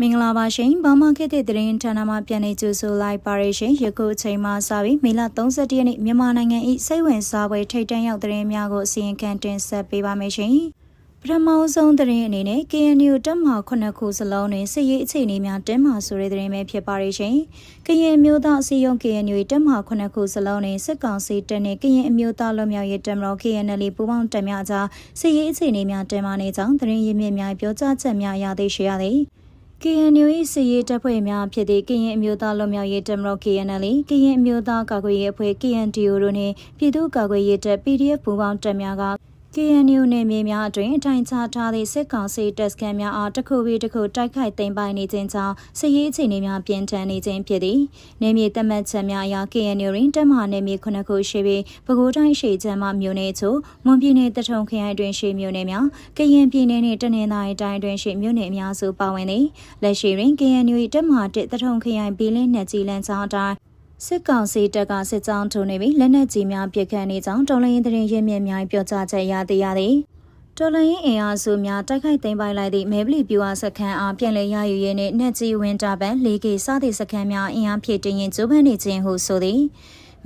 မင်္ဂလာပါရှင်ဘာမခေတ်တဲ့သတင်းဌာနမှပြန်နေကြဆိုလိုက်ပါရရှင်ယခုအချိန်မှစပြီးမေလ31ရက်နေ့မြန်မာနိုင်ငံ၏စိတ်ဝင်စားပွဲထိတ်တန့်ရောက်သတင်းများကိုအစီရင်ခံတင်ဆက်ပေးပါမယ်ရှင်ပထမဆုံးသတင်းအနေနဲ့ KNU တက်မ9ခုစလုံးတွင်စစ်ရေးအခြေအနေများတင်းမာဆိုတဲ့သတင်းပဲဖြစ်ပါရရှင်။ကရင်မျိုးသားအစည်းအရုံး KNU တက်မ9ခုစလုံးတွင်စစ်ကောင်စီတပ်နှင့်ကရင်အမျိုးသားလွတ်မြောက်ရေးတပ်မတော် KNL ပူးပေါင်းတပ်များကြားစစ်ရေးအခြေအနေများတင်းမာနေကြောင်းသတင်းရင်းမြစ်များပြောကြားချက်များရသိရှိရသည်။ KNU ၏စစ်ရေးတပ်ဖွဲ့များဖြစ်သည့်ကရင်အမျိုးသားလွတ်မြောက်ရေးတပ်မတော် KNL ကရင်အမျိုးသားကာကွယ်ရေးအဖွဲ့ KNDO တို့နှင့်ပြည်သူ့ကာကွယ်ရေးတပ် PDF ပူးပေါင်းတပ်များက KNU နယ်မြေများအတွင်အထိုင်ချထားသည့်စစ်ကောင်စီတပ်စခန်းများအားတစ်ခုပြီးတစ်ခုတိုက်ခိုက်သိမ်းပိုင်နေခြင်းကြောင့်စစ်ရေးအခြေအနေများပြင်းထန်နေခြင်းဖြစ်သည်။နယ်မြေသတ်မှတ်ချက်များအရ KNU တွင်တပ်မဟာနယ်မြေ9ခုရှိပြီးပဲခူးတိုင်းရှိချမ်းမှမြို့နယ်ချို့မွန်ပြည်နယ်တထုံခရိုင်တွင်ရှိမြို့နယ်များကရင်ပြည်နယ်နှင့်တနင်္သာရီတိုင်းတွင်ရှိမြို့နယ်အများစုပါဝင်သည်။လက်ရှိတွင် KNU ၏တပ်မဟာ1တထုံခရိုင်ပြည်လင်းနယ်ကြီးလန်းချောင်းတိုင်း စစ်ကောင်စီတပ်ကစစ်ကြောင်းထိုးနေပြီးလက်နက်ကြီးများပစ်ခတ်နေကြောင်းတော်လိုင်းသတင်းရင်းမြစ်များပြောကြားချက်ရသိရသည်တော်လိုင်းအင်အားစုများတိုက်ခိုက်သိမ်းပိုက်လိုက်သည့်မဲပလီပြူအားစခန်းအားပြန်လည်ရယူရင်းနှင့်နှက်ကြီးဝင်းတာပန်၄ကေစသည့်စခန်းများအင်အားဖြည့်တင်ရင်ကျိုးပန်းနေခြင်းဟုဆိုသည်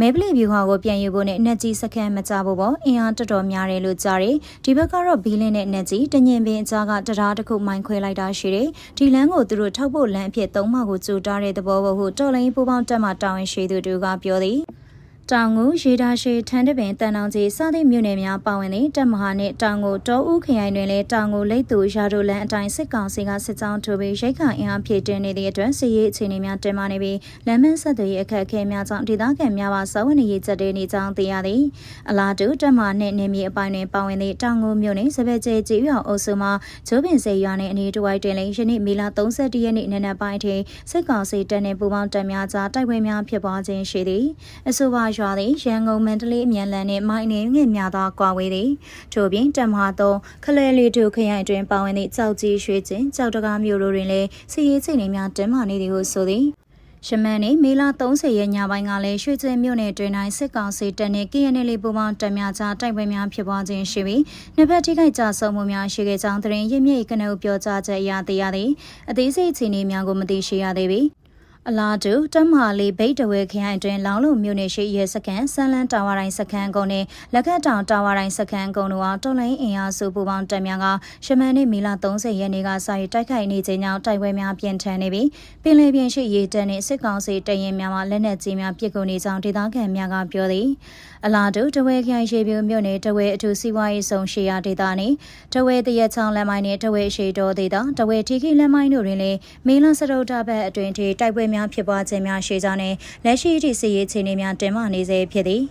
မဲပလီဗျူဟာကိုပြန်ယူဖို့နဲ့နှက်ကြီးစခန်းမကြဖို့ပေါ့အင်အားတော်တော်များတယ်လို့ကြားတယ်ဒီဘက်ကတော့ဘီလင်းနဲ့နှက်ကြီးတညင်ပင်အကြားကတရားတစ်ခုမိုင်းခွဲလိုက်တာရှိတယ်ဒီလမ်းကိုသူတို့ထောက်ဖို့လမ်းအဖြစ်သုံးမှကိုကြိုတားတဲ့သဘောပေါ့ဟုတော်လိုင်းပူပေါင်းတက်မှတာဝန်ရှိသူတို့ကပြောသည် တောင်ကိုရေဒါရှိထန်းတပင်တန်တောင်ကြီးစသည့်မြို့နယ်များပါဝင်သည့်တပ်မဟာနှင့်တောင်ကိုတောဦးခရိုင်တွင်လည်းတောင်ကိုလိတ်သူရာဒိုလန်အတိုင်းစစ်ကောင်စီကစစ်ကြောင်းထိုးပြီးရိတ်ခါအင်အားဖြည့်တင်းနေသည့်အတွက်စစ်ရေးအခြေအနေများတင်မာနေပြီးလမ်းမဆက်သွယ်ရေးအခက်အခဲများကြောင့်ဒေသခံများပါစာဝန်ရေးချက်တွေနေကြောင်းသိရသည်အလားတူတပ်မဟာနှင့်နေမြေအပိုင်းတွင်ပါဝင်သည့်တောင်ကိုမြို့နယ်စပယ်ကျဲကြီးရွာအုပ်စုမှဂျိုးပင်စေရွာနှင့်အနီးတစ်ဝိုက်တွင်လည်းယနေ့မေလ31ရက်နေ့နံနက်ပိုင်းထိစစ်ကောင်စီတပ်နှင့်ပူးပေါင်းတပ်များကြားတိုက်ပွဲများဖြစ်ပွားခြင်းရှိသည်အဆိုပါရွာသည်ရန်ကုန်မန္တလေးအမြန်လန်နှင့်မိုင်းနေငင်များသောကွာဝေးသည်ထို့ပြင်တမဟာသောခလဲလီတို့ခရိုင်တွင်ပါဝင်သည့်ကြောက်ကြီးရွှေကျင်ကြောက်တကားမျိုးတို့တွင်လည်းစီရေးချိန်တွေများတင်းမာနေသည်ဟုဆိုသည်ရှမန်နေမေလ30ရက်ညပိုင်းကလည်းရွှေကျင်းမြို့နယ်တွင်တိုင်းစစ်ကောင်စီတပ်နှင့် KNL ပူးပေါင်းတပ်များကြားတိုက်ပွဲများဖြစ်ပွားခြင်းရှိပြီးနှစ်ဖက်ထိခိုက်ကြဆုံးမှုများရှိခဲ့ကြောင်းသတင်းရင်းမြစ်ကနအုပ်ပြောကြားချက်အရသိရသည်အသေးစိတ်အခြေအနေများကိုမသိရှိရသေးပေ အလားတူတမဟာလေးဘိတ်တဝဲခရိုင်တွင်လောင်လုံမြို့နယ်ရှိရဲစခန်းဆန်လန်းတာဝါတိုင်းစခန်းကုန်းနှင့်လက်ခတ်တောင်တာဝါတိုင်းစခန်းကုန်းတို့အားတော်လိုင်းအင်အားစုပူပေါင်းတပ်များကရှမန်နှင့်မီလာ30ရက်နေ့ကစာရေးတိုက်ခိုက်နေခြင်းကြောင့်တိုက်ပွဲများပြင်းထန်နေပြီးပင်လယ်ပြင်ရှိရေတပ်နှင့်စစ်ကောင်စီတရင်များမှလက်နက်ကြီးများပစ်ကူနေကြောင်းဒေသခံများကပြောသည်အလားတူတဝဲခရိုင်ရှိပြမြို့နယ်တဝဲအထူးစီးပွားရေးဆောင်ရှေယာဒေသနှင့်တဝဲတရက်ချောင်းလမ်းမိုင်းနှင့်တဝဲရှိတော်ဒေသတဝဲထီခိလမ်းမိုင်းတို့တွင်လည်းမေလစရုတ်တာဘက်အတွင်ထိတိုက်ပွဲများဖြစ်ပွားခြင်းများရှိကြောင်းနဲ့လက်ရှိအထိစစ်ရေးအခြေအနေများတင်မာနေစေဖြစ်သည်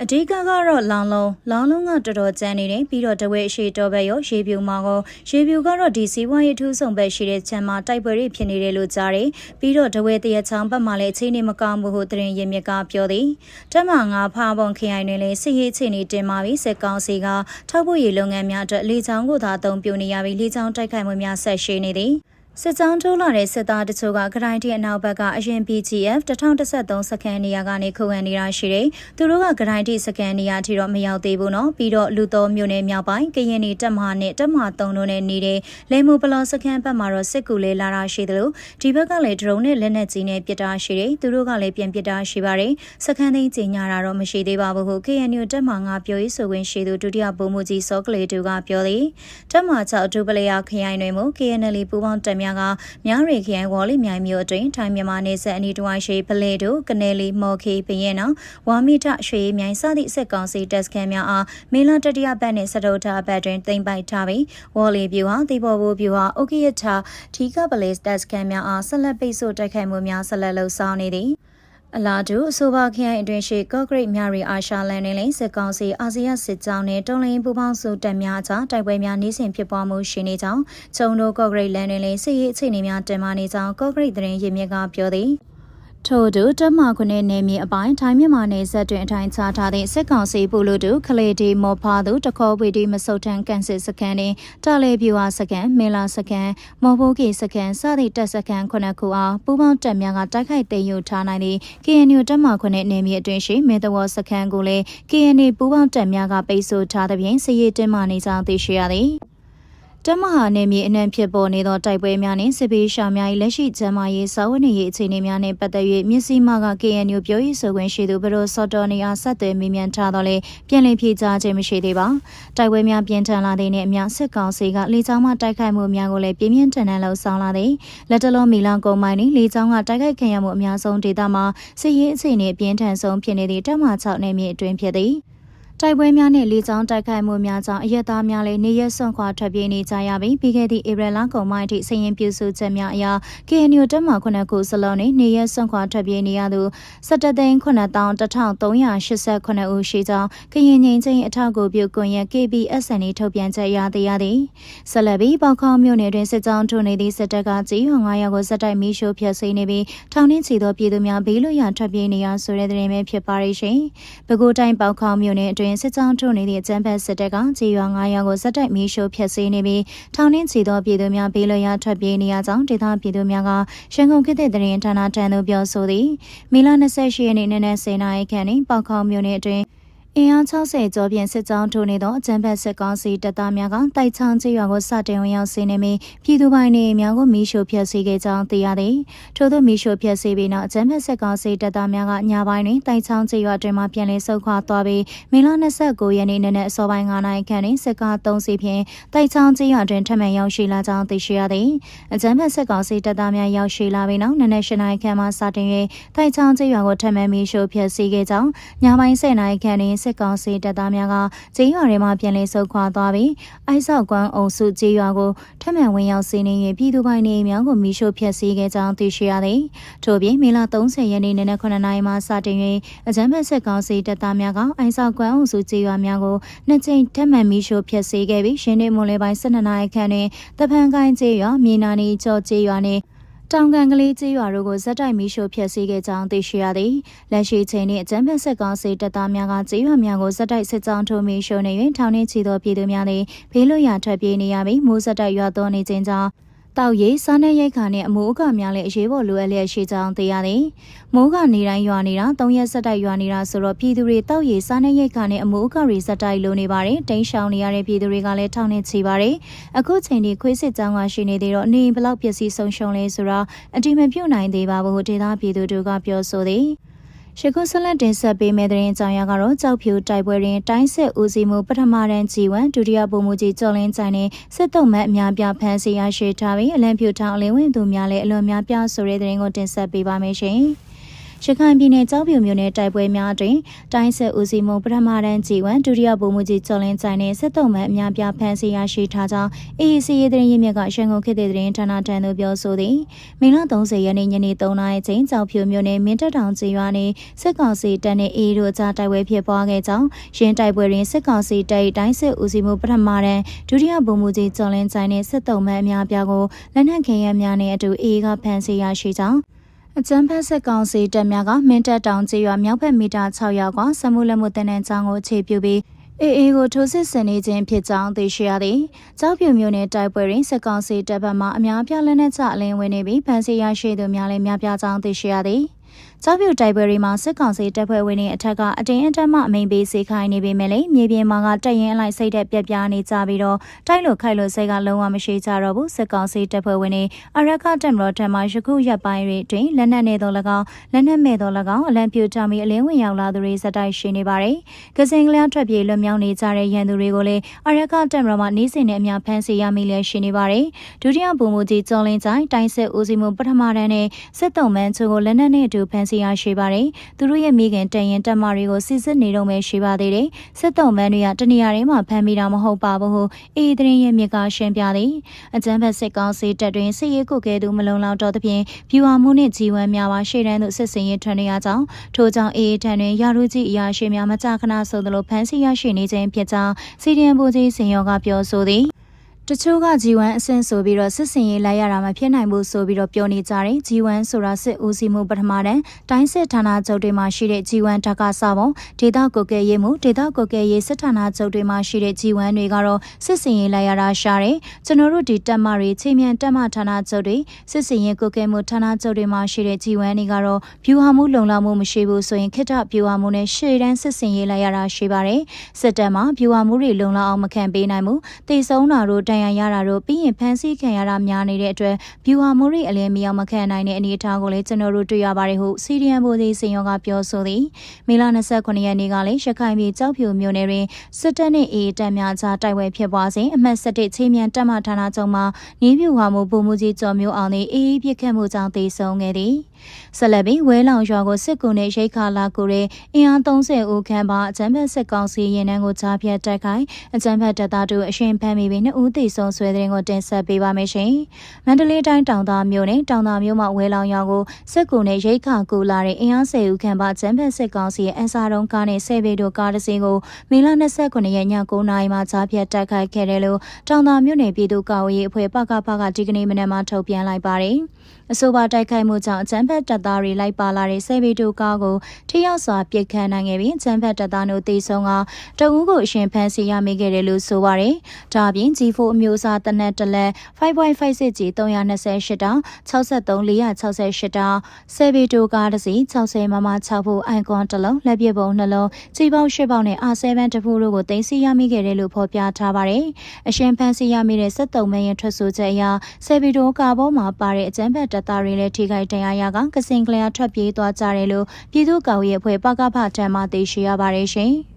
အဓိကကတော့လောင်လုံးလောင်လုံးကတော်တော်ကျန်းနေတယ်ပြီးတော့တဝဲအရှိတော်ဘက်ရောရေပြူမှာကိုရေပြူကတော့ဒီစီးပွားရေးထူးဆောင်ဘက်ရှိတဲ့ချမ်းမှာတိုက်ပွဲတွေဖြစ်နေတယ်လို့ကြားတယ်ပြီးတော့တဝဲတရချောင်းဘက်မှာလည်းအခြေအနေမကောင်းဘူးဟုသတင်းရင်းမြစ်ကပြောသည်တက်မငါဖားပုံခရိုင်တွင်လည်းစစ်ရေးအခြေအနေတင်မာပြီးစစ်ကောင်စီကထောက်ပို့ရေးလုပ်ငန်းများအတွက်လေချောင်းကိုသာအသုံးပြုနေရပြီးလေချောင်းတိုက်ခိုက်မှုများဆက်ရှိနေသည် စစ်ကြောင်းထိုးလာတဲ့စစ်သားတချို့ကဂရိုင်းတီအနောက်ဘက်ကအရင် BGF 2013စကန်နေရာကနေခုခံနေတာရှိတယ်။သူတို့ကဂရိုင်းတီစကန်နေရာထိတော့မရောက်သေးဘူးနော်။ပြီးတော့လူတော်မျိုးနယ်မြောက်ပိုင်းကရင်နီတက်မဟာနဲ့တက်မဟာ3တို့နဲ့နေတဲ့လေမူပလောစကန်ဘက်မှာတော့စစ်ကူလေးလာတာရှိတယ်လို့ဒီဘက်ကလည်းဒရုန်းနဲ့လက်နက်ကြီးနဲ့ပစ်တာရှိတယ်။သူတို့ကလည်းပြန်ပစ်တာရှိပါတယ်။စကန်သိန်းကြီးညာတာတော့မရှိသေးပါဘူးဟု KNU တက်မဟာငါပြောရေးဆိုခွင့်ရှိသူဒုတိယဗိုလ်မှူးကြီးစောကလေးတူကပြောသည်။တက်မဟာ6အထူးပလေယာခရိုင်တွင်မှ KNL ပူးပေါင်းတက်များကမြရီခရိုင်ဝေါ်လီမြိုင်မြို့အတွင်းထိုင်းမြန်မာနယ်စပ်အနီးတစ်ဝိုင်းရှိဖလေတို့ကနေလီမော်ခေဘရင်နော်ဝါမီထရွှေမြိုင်စသည့်စစ်ကောင်စီတပ်စခန်းများအားမေလတတိယပတ်နှင့်စတုထဘတ်တွင်တင်ပိုက်ထားပြီးဝေါ်လီဗျူဟာတိဘောဘူဗျူဟာအိုကီယထာထီကပလေးတပ်စခန်းများအားဆက်လက်ပိတ်ဆို့တိုက်ခိုက်မှုများဆက်လက်လှုပ်ဆောင်နေသည် အလားတူအဆိုပါခရိုင်အတွင်းရှိကော့ဂရိတ်မြရီအာရှလန်တွင်လည်းစစ်ကောင်စီအာဆီယံစစ်ကြောင်းနှင့်တုံးလင်းပူးပေါင်းစုတပ်များကြားတိုက်ပွဲများနှိစင်ဖြစ်ပွားမှုရှိနေကြောင်းဂျုံတို့ကော့ဂရိတ်လန်တွင်လည်းစစ်ရေးအခြေအနေများတင်မာနေကြောင်းကော့ဂရိတ်သတင်းရင်းမြစ်ကပြောသည် ထို့သူတက်မခုနှစ်နေမြေအပိုင်းထိုင်းမြန်မာနယ်စပ်တွင်အထိုင်ချထားသည့်စစ်ကောင်စီပူလူတူခလေဒီမော်ဖာသူတခေါ်ဝီဒီမဆုတ်ထန်ကန်စစ်စကန်နှင့်တာလေပြူဟာစကန်မေလာစကန်မော်ဘိုးကီစကန်စသည့်တပ်စကန်ခုနှစ်ခုအားပူးပေါင်းတပ်များကတိုက်ခိုက်သိမ်းယူထားနိုင်သည့် KNU တက်မခုနှစ်နေမြေအတွင်းရှိမေတဝစကန်ကိုလည်း KNU ပူးပေါင်းတပ်များကပိတ်ဆို့ထားသဖြင့်စစ်ရေးတင်းမာနေကြောင်းသိရှိရသည် တမဟာနယ်မြေအနှံ့ဖြစ်ပေါ်နေသောတိုက်ပွဲများနှင့်စစ်ပေးရှာများ၏လက်ရှိကျန်းမာရေးစာဝတ်နေရေးအခြေအနေများနှင့်ပတ်သက်၍မြစ်စီမာက KNU ပြောရေးဆိုခွင့်ရှိသူဘရိုစော်တော်နေအားဆက်သွယ်မေးမြန်းထားတော့လေပြည်လည်ဖြေကြားခြင်းမရှိသေးပါတိုက်ပွဲများပြင်းထန်လာတဲ့နှင့်အမျှစစ်ကောင်စီကလေကြောင်းမှတိုက်ခိုက်မှုများကိုလည်းပြင်းပြင်းထန်ထန်လှုံ့ဆော်လာသည်လက်တလုံးမီလောင်ကုန်းမိုင်းနှင့်လေကြောင်းကတိုက်ခိုက်ခံရမှုအများဆုံးဒေသမှာစစ်ရေးအခြေအနေပြင်းထန်ဆုံးဖြစ်နေသည့်တမ6နယ်မြေအတွင်းဖြစ်သည် တိုက်ပွဲများနဲ့လေကြောင်းတိုက်ခိုက်မှုများကြောင့်အရက်သားများလည်းနေရက်စွန့်ခွာထွက်ပြေးနေကြရပြီးပြီးခဲ့သည့်ဧပြီလကုန်ပိုင်းထိစည်ရင်ပြုစုချက်များအရ KNU တက်မှ9ခုစလုံးနဲ့နေရက်စွန့်ခွာထွက်ပြေးနေရသူ17သိန်း9389ဦးရှိကြောင်းကရင်ငိန်ချင်းအထောက်အကူပြုကွန်ရက် KBSN ထုတ်ပြန်ချက်ရသည်ရသည်ဆက်လက်ပြီးပေါခေါမြို့နယ်တွင်စစ်ကြောင်းထိုးနေသည့်စစ်တပ်ကကြီးရွာ9ရောက်ကိုစက်တိုက်မီးရှို့ဖျက်ဆီးနေပြီးထောင်နှင်းချီသောပြည်သူများဘေးလွတ်ရာထွက်ပြေးနေရဆိုတဲ့သတင်းပဲဖြစ်ပါရဲ့ရှင်။ပဲခူးတိုင်းပေါခေါမြို့နယ်အတွင်းစစ်ကြောင်းထုတ်နေသည့်အကြမ်းဖက်စစ်တပ်ကကြေးရွာ9ရွာကိုစက်တိုက်မီးရှို့ဖျက်ဆီးနေပြီးထောင်နှင်းချီသောပြည်သူများဘေးလွတ်ရာထွက်ပြေးနေရကြောင်းဒေသပြည်သူများကရန်ကုန်ခေတ်သစ်သတင်းဌာနထံသို့ပြောဆိုသည်မီလာ28ရက်နေ့နနက်10:00နာရီခန့်တွင်ပေါခေါမြို့နယ်အတွင်း အင်အား60ကျော်ဖြင့်စစ်ကြောင်းထိုးနေသောအကြမ်းဖက်စစ်ကောင်စီတပ်သားများကတိုက်ချောင်းကျေးရွာကိုစတင်ဝင်ရောက်စီးနေပြီးပြည်သူပိုင်းနေများကိုမီးရှို့ဖျက်ဆီးခဲ့ကြောင်းသိရသည်။ထို့သောမီးရှို့ဖျက်ဆီးပြီးနောက်အကြမ်းဖက်စစ်ကောင်စီတပ်သားများကညပိုင်းတွင်တိုက်ချောင်းကျေးရွာတွင်မှပြန်လည်ဆုတ်ခွာသွားပြီးမေလ29ရက်နေ့နနက်အစောပိုင်း9နာရီခန့်တွင်စစ်ကား3စီးဖြင့်တိုက်ချောင်းကျေးရွာတွင်ထပ်မံရောက်ရှိလာကြောင်းသိရှိရသည်။အကြမ်းဖက်စစ်ကောင်စီတပ်သားများရောက်ရှိလာပြီးနောက်နနက်10နာရီခန့်မှစတင်၍တိုက်ချောင်းကျေးရွာကိုထပ်မံမီးရှို့ဖျက်ဆီးခဲ့ကြောင်းညပိုင်း10နာရီခန့်တွင်စစ်ကောင်စီတပ်သားများကကျေးရွာတွေမှာပြန်လည်ဆုတ်ခွာသွားပြီးအိုက်ဆောက်ကွမ်းအုံစုကျေးရွာကိုထပ်မံဝင်ရောက်စီးနေရင်ပြည်သူပိုင်းနေများကိုမီးရှို့ဖျက်ဆီးခဲ့ကြောင်းသိရှိရသည်။ထို့ပြင်မေလ30ရက်နေ့နနက်9နာရီမှစတင်၍အကြမ်းဖက်စစ်ကောင်စီတပ်သားများကအိုက်ဆောက်ကွမ်းအုံစုကျေးရွာများကိုနှစ်ကြိမ်ထပ်မံမီးရှို့ဖျက်ဆီးခဲ့ပြီးရှင်းနေမွန်လေပိုင်း12နာရီခန့်တွင်တပန်ကိုင်းကျေးရွာမြေနာနီကျော်ကျေးရွာနှင့် တောင်ကန်ကလေးကျေးရွာတို့ကိုဇက်တိုက်မီးရှို့ဖျက်ဆီးခဲ့ကြောင်းသိရှိရသည်လက်ရှိချိန်နှင့်အကြမ်းဖက်စစ်ကောင်စီတပ်သားများကကျေးရွာများကိုဇက်တိုက်စစ်ကြောင်းထိုးမီးရှို့နေ၍ထောင်နှင့်ချီသောပြည်သူများသည်ဘေးလွတ်ရာထွက်ပြေးနေရပြီးမိုးဇက်တိုက်ရွာသွန်းနေခြင်းကြောင့် တောက်ရိပ်စားနပ်ရိတ်ခါနဲ့အမိုးအကာများလည်းအရေးပေါ်လိုအပ်လျက်ရှိကြောင်းသိရသည်။မိုးကနေတိုင်းရွာနေတာ၃ရက်ဆက်တိုက်ရွာနေတာဆိုတော့ပြည်သူတွေတောက်ရိပ်စားနပ်ရိတ်ခါနဲ့အမိုးအကာတွေဆက်တိုက်လိုနေပါတယ်။တိန်းရှောင်နေရတဲ့ပြည်သူတွေကလည်းထောင်နေချီပါတယ်။အခုချိန်ဒီခွေးစစ်ကြောင်းကရှိနေသေးတော့နေဘလောက်ပစ္စည်းဆုံးရှုံးလဲဆိုတော့အတိမပြုတ်နိုင်သေးပါဘူးဒေသပြည်သူတို့ကပြောဆိုသည်။ ရှခုဆက်လက်တင်ဆက်ပေးမယ့်တဲ့ကြောင်ရကတော့ကြောက်ဖြူတိုက်ပွဲတွင်တိုင်းစစ်ဦးစီးမှုပထမတန်းကြီးဝံဒုတိယဗိုလ်မှူးကြီးကျော်လင်းချိုင်နဲ့စစ်တုံးမတ်အများပြဖမ်းဆီးရရှိထားပြီးအလံဖြူထောင်အလင်းဝင်သူများလည်းအလွန်များပြဆိုတဲ့တဲ့ရင်ကိုတင်ဆက်ပေးပါမယ်ရှင်။ ရခိုင်ပြည်နယ်ကြောက်ပြူမြို့နယ်တိုက်ပွဲများတွင်တိုင်းစစ်ဦးစီးမှုပထမတန်းကြည်ဝံဒုတိယဗိုလ်မှူးကြီးကျော်လင်းချိုင်နှင့်စစ်တုံးမှအများပြဖမ်းဆီးရရှိထားကြောင်း AEC ရေးသတင်းရင်းမြစ်ကရန်ကုန်ခေတ်သစ်သတင်းဌာနထံသို့ပြောဆိုသည်မေလ30ရက်နေ့ညနေ3နာရီချိန်ကြောက်ဖြူမြို့နယ်မင်းတပ်တောင်ကျေးရွာနှင့်စစ်ကောင်စီတပ်နှင့် AE တို့ကြားတိုက်ပွဲဖြစ်ပွားခဲ့ကြောင်းရင်းတိုက်ပွဲတွင်စစ်ကောင်စီတပ်တိုင်းစစ်ဦးစီးမှုပထမတန်းဒုတိယဗိုလ်မှူးကြီးကျော်လင်းချိုင်နှင့်စစ်တုံးမှအများပြကိုလက်နက်ခဲယမ်းများနှင့်အတူ AE ကဖမ်းဆီးရရှိကြောင်း အကျန်းဖက်စစ်ကောင်စီတပ်များကမင်းတပ်တောင်ကျေးရွာမြောက်ဘက်မီတာ600ကွာစမှုလက်မှုတန်းတန်းချောင်းကိုအခြေပြုပြီးအေးအေးကိုထိုးစစ်ဆင်နေခြင်းဖြစ်ကြောင်းသိရှိရသည်။ကြောက်ပြူမျိုးနဲ့တိုက်ပွဲတွင်စစ်ကောင်စီတပ်ဘက်မှအများပြလက်နက်ချအလင်းဝင်နေပြီးဖမ်းဆီးရရှိသူများလည်းများပြားကြောင်းသိရှိရသည်။ ကြောက်ပြူတိုက်ပွဲတွေမှာစစ်ကောင်စီတပ်ဖွဲ့ဝင်တွေအထက်ကအတင်းအဓမ္မအမိန်ပေးစေခိုင်းနေပေမဲ့လည်းမြေပြင်မှာကတပ်ရင်အလိုက်စိတ်သက်ပြက်ပြားနေကြပြီးတော့တိုက်လို့ခိုက်လို့စိတ်ကလုံးဝမရှိကြတော့ဘူးစစ်ကောင်စီတပ်ဖွဲ့ဝင်တွေအရက်ကတက်မတော်ထံမှယခုရက်ပိုင်းတွေတွင်လက်နက်နေတော့၎င်းလက်နက်မဲ့တော့၎င်းအလံပြူထမီအလင်းဝင်ရောက်လာသူတွေစတိုက်ရှိနေပါတယ်။ကစင်ကလျားထွက်ပြေးလွတ်မြောက်နေကြတဲ့ရန်သူတွေကိုလည်းအရက်ကတက်မတော်မှနေစဉ်နဲ့အများဖမ်းဆီးရမိလည်းရှိနေပါတယ်။ဒုတိယဗိုလ်မှူးကြီးကျော်လင်းချိုင်တိုင်းစစ်ဦးစီးမှုပထမတန်းနဲ့စစ်တုံးမန်းချိုကိုလက်နက်နဲ့အတူဖမ်းဆီးရရှိပါတယ်။သူတို့ရဲ့မိခင်တန်ရင်တက်မတွေကိုစစ်စစ်နေတော့မှရှိပါသေးတယ်။စစ်တုံးမန်းတွေကတနေရာတွေမှာဖမ်းမိတာမဟုတ်ပါဘူးဟုအေးသတင်းရဲ့မြစ်ကရှင်းပြသည်။အကြမ်းဖက်စစ်ကောင်စီတပ်တွင်စစ်ရေးကုကဲသူမလုံလောက်တော့သဖြင့်ဖြူဟာမှုနှင့်ကြီးဝမ်းများပါရှေ့တန်းသို့စစ်စင်ရေးထွန်းနေရကြောင်းထို့ကြောင့်အေးထံတွင်ရာထူးကြီးအရာရှိများမကြာခဏဆိုသလိုဖမ်းဆီးရရှိနေခြင်းဖြစ်ကြောင်းစီဒီအမ်ဘူကြီးစင်ရောကပြောဆိုသည် တချို့က G1 အဆင့်ဆိုပြီးတော့စစ်စင်ရေးလိုက်ရတာမဖြစ်နိုင်ဘူးဆိုပြီးတော့ပြောနေကြတယ် G1 ဆိုတာစစ်ဦးစီးမှုပထမတန်းတိုင်းစစ်ဌာနချုပ်တွေမှာရှိတဲ့ G1 တက္ကစပုံဒေသကိုကဲရေးမှုဒေသကိုကဲရေးစစ်ဌာနချုပ်တွေမှာရှိတဲ့ G1 တွေကတော့စစ်စင်ရေးလိုက်ရတာရှားတယ်ကျွန်တော်တို့ဒီတက်မတွေချိန်မြန်တက်မဌာနချုပ်တွေစစ်စင်ရေးကိုကဲမှုဌာနချုပ်တွေမှာရှိတဲ့ G1 တွေကတော့ဖြူဟာမှုလုံလောက်မှုမရှိဘူးဆိုရင်ခိတ္တဖြူဟာမှုနဲ့ရှေ့တန်းစစ်စင်ရေးလိုက်ရတာရှိပါတယ်စစ်တပ်မှာဖြူဟာမှုတွေလုံလောက်အောင်မခံပေးနိုင်ဘူးတေဆုံးတာတို့တန်ရာရတာတို့ပြီးရင်ဖမ်းဆီးခံရတာများနေတဲ့အတွက်ဗျူဟာမိုးရီအလဲမရောက်မခံနိုင်တဲ့အနေအထားကိုလည်းကျွန်တော်တို့တွေ့ရပါတယ်ဟုစီရီယံဘိုဒီစင်ယောကပြောဆိုသည်မေလ29ရက်နေ့ကလည်းရခိုင်ပြည်ကြောက်ဖြူမြို့နယ်တွင်စစ်တပ်နှင့်အေးတပ်များကြားတိုက်ပွဲဖြစ်ပွားစဉ်အမှတ်7ချင်းမြန်တပ်မဌာနချုပ်မှနေပြူဟာမှုပုံမှုကြီးကျော်မျိုးအောင်သည်အေးအေးပြစ်ခတ်မှုကြောင့်သေဆုံးခဲ့သည်ဆက်လက်ပြီးဝဲလောင်ရွာကိုစစ်ကူနဲ့ရိတ်ခါလာကိုတဲ့အင်အား30ဦးခန့်ပါအကြမ်းဖက်စစ်ကောင်စီရင်နှန်းကိုကြားဖြတ်တိုက်ခိုက်အကြမ်းဖက်တပ်သားတို့အရှင်ဖမ်းမိပြီးနှစ်ဦးသေဆုံးဆွဲတဲ့ကိုတင်ဆက်ပေးပါမယ်ရှင်။မန္တလေးတိုင်းတောင်သာမြို့နယ်တောင်သာမြို့မှာဝဲလောင်ရွာကိုစစ်ကူနဲ့ရိတ်ခါကူလာတဲ့အင်အား10ဦးခန့်ပါအကြမ်းဖက်စစ်ကောင်စီရဲ့အန်စာတုံးကားနဲ့ဆယ်ပေတို့ကားတစ်စီးကိုမေလ29ရက်ည9:00နာရီမှာကြားဖြတ်တိုက်ခိုက်ခဲ့တယ်လို့တောင်သာမြို့နယ်ပြည်သူ့ကာကွယ်ရေးအဖွဲ့ပကပကဒီကနေ့မနက်မှာထုတ်ပြန်လိုက်ပါတယ်။အဆိုပါတိုက်ခိုက်မှုကြောင့်အကြမ်းဖက်တပ်သားတွေလိုက်ပါလာတဲ့ဆယ်ဗီတိုကားကိုထိရောက်စွာပစ်ခတ်နိုင်ခဲ့ပြီးအကြမ်းဖက်တပ်သားတို့တေဆုံးကတအူးကိုအရှင်ဖမ်းဆီးရမိခဲ့တယ်လို့ဆိုပါတယ်။ဒါအပြင် G4 အမျိုးအစားတနက်တလက်5.56 G 328တောင်63 468တောင်ဆယ်ဗီတိုကားတစ်စီး60မမ6ဖို့အိုင်ကွန်တစ်လုံးလက်ပစ်ပုံနှလုံးကြီးပေါင်း၈ပေါင်းနဲ့ R7 တဖူးတို့ကိုတင်စီရမိခဲ့တယ်လို့ဖော်ပြထားပါတယ်။အရှင်ဖမ်းဆီးရမိတဲ့73မရင်ထွက်ဆိုချက်အရဆယ်ဗီတိုကားပေါ်မှာပါတဲ့အကြမ်းဖက်တပ်သားတွေလည်းထိခိုက်ဒဏ်ရာရကကစင်ကလျာထွက်ပြေးသွားကြတယ်လို့ပြည်သူ့ကောင်ရေးအဖွဲ့ပကဖထံမှသိရှိရပါတယ်ရှင်။